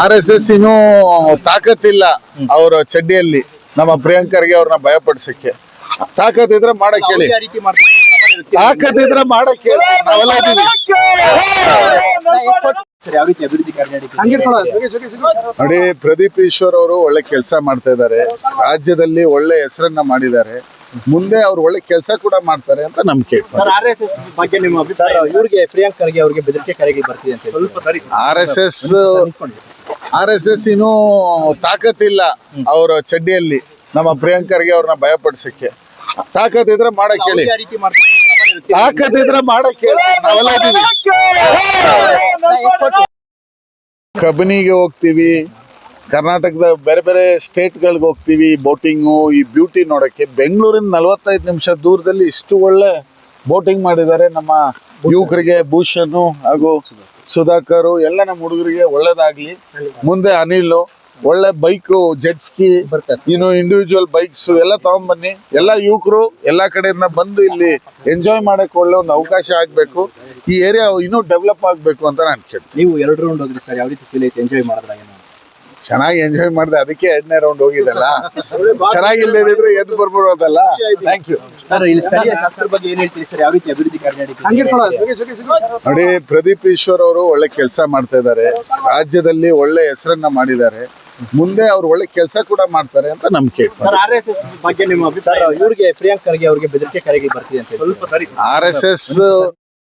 R S S ಇನ್ನೂ ತಾಕತ್ತಿಲ್ಲ ಅವರ ಚಡ್ಡಿಯಲ್ಲಿ ನಮ್ಮ ಪ್ರಿಯಾಂಕರ್ಗೆ ಅವ್ರನ್ನ ಭಯಪಡಿಸಕ್ಕೆ. ತಾಕತ್ತಿದ್ರೆ ಮಾಡಕ್ ಹೇಳಿ. ತಾಕತ್ತಿದ್ರೆ ಮಾಡಕ್ ಹೇಳಿ. ನಾವೆಲ್ಲ ನೋಡಿ ಪ್ರದೀಪ್ ಈಶ್ವರ್ ಅವರು ಒಳ್ಳೆ ಕೆಲಸ ಮಾಡ್ತಾ ಇದ್ದಾರೆ. ರಾಜ್ಯದಲ್ಲಿ ಒಳ್ಳೆ ಹೆಸರನ್ನ ಮಾಡಿದ್ದಾರೆ. ಮುಂದೆ ಅವ್ರು ಒಳ್ಳೆ ಕೆಲಸ ಕೂಡ ಮಾಡ್ತಾರೆ ಅಂತ ನಂಬಿಕೆ R S S R S S ಇನ್ನೂ ತಾಕತ್ತಿಲ್ಲ ಅವರ ಚಡ್ಡಿಯಲ್ಲಿ ನಮ್ಮ ಪ್ರಿಯಾಂಕರ್ಗೆ ಅವ್ರನ್ನ ಭಯಪಡಿಸಕ್ಕೆ. ತಾಕತ್ತಿದ್ರೆ ಮಾಡಕ್ ಹೇಳಿ ತಾಕತ್ ಇದ್ರೆ ಮಾಡಕ್ ಹೇಳಿ ನಾವೆಲ್ಲ. ಕಬಿನಿಗೆ ಹೋಗ್ತೀವಿ ಕರ್ನಾಟಕದ ಬೇರೆ ಬೇರೆ ಸ್ಟೇಟ್ಗಳಿಗೆ ಹೋಗ್ತೀವಿ ಬೋಟಿಂಗು ಈ ಬ್ಯೂಟಿ ನೋಡಕ್ಕೆ. ಬೆಂಗಳೂರಿನ ನಲವತ್ತೈದು ನಿಮಿಷ ದೂರದಲ್ಲಿ ಇಷ್ಟು ಒಳ್ಳೆ ಬೋಟಿಂಗ್ ಮಾಡಿದ್ದಾರೆ ನಮ್ಮ ಯುವಕರಿಗೆ ಭೂಷಣ್ ಹಾಗೂ ಸುಧಾಕರ್, ಎಲ್ಲ ನಮ್ಮ ಹುಡುಗರಿಗೆ ಒಳ್ಳೇದಾಗ್ಲಿ. ಮುಂದೆ ಅನಿಲ್, ಒಳ್ಳೆ ಬೈಕ್ ಜೆಟ್ ಸ್ಕಿ ಇನ್ನು ಇಂಡಿವಿಜುವಲ್ ಬೈಕ್ಸ್ ಎಲ್ಲ ತಗೊಂಡ್ಬನ್ನಿ ಎಲ್ಲ ಯುವಕರು ಎಲ್ಲಾ ಕಡೆಯಿಂದ ಬಂದು ಇಲ್ಲಿ ಎಂಜಾಯ್ ಮಾಡಕ್ ಒಳ್ಳೆ ಒಂದು ಅವಕಾಶ ಆಗ್ಬೇಕು. ಈ ಏರಿಯಾ ಇನ್ನೂ ಡೆವಲಪ್ ಆಗ್ಬೇಕು ಅಂತ ನಾನು ಕೇಳ್ತೀನಿ. ನೀವು ಎರಡು ರೌಂಡ್ ಹೋದ್ರಿ ಸರ್, ಯಾವ ರೀತಿ ಫೀಲ್ ಎಂಜಾಯ್ ಮಾಡಿದ್ರಾಗ ಚೆನ್ನಾಗಿ ಎಂಜಾಯ್ ಮಾಡಿದೆ. ಅದಕ್ಕೆ ಎರಡನೇ ರೌಂಡ್ ಹೋಗಿದ್ದಲ್ಲ. ಚೆನ್ನಾಗಿಲ್ಲದೆ ಇದ್ರೆ ಎದ್ದು ಬರ್ಬಿಡೋದಲ್ಲ ಥ್ಯಾಂಕ್ ಯು ಸರ್ ಇಲ್ಲಿ ಸ್ಥಳೀಯ ಶಾಸಕರ ಬಗ್ಗೆ ಏನ್ ಹೇಳ್ತೀರಿ ಸರ್? ಯಾವ ರೀತಿ ಅಭಿವೃದ್ಧಿ ಕಾರ್ಯ ನೋಡಿ ಪ್ರದೀಪ್ ಈಶ್ವರ್ ಅವರು ಒಳ್ಳೆ ಕೆಲಸ ಮಾಡ್ತಾ ಇದ್ದಾರೆ. ರಾಜ್ಯದಲ್ಲಿ ಒಳ್ಳೆ ಹೆಸರನ್ನ ಮಾಡಿದ್ದಾರೆ. ಮುಂದೆ ಅವ್ರು ಒಳ್ಳೆ ಕೆಲಸ ಕೂಡ ಮಾಡ್ತಾರೆ ಅಂತ ನಂಬಿಕೆ ಆರ್ ಎಸ್ ಎಸ್ ಬಗ್ಗೆ ನಿಮ್ಮ ಅಭಿಪ್ರಾಯ? ಇವ್ರಿಗೆ ಪ್ರಿಯಾಂಕ್ ಖರ್ಗೆ ಅವರಿಗೆ ಬೆದರಿಕೆ ಕರೆಗೆ ಬರ್ತಿದೆ ಅಂತ ಸ್ವಲ್ಪ ಆರ್ ಎಸ್ ಎಸ್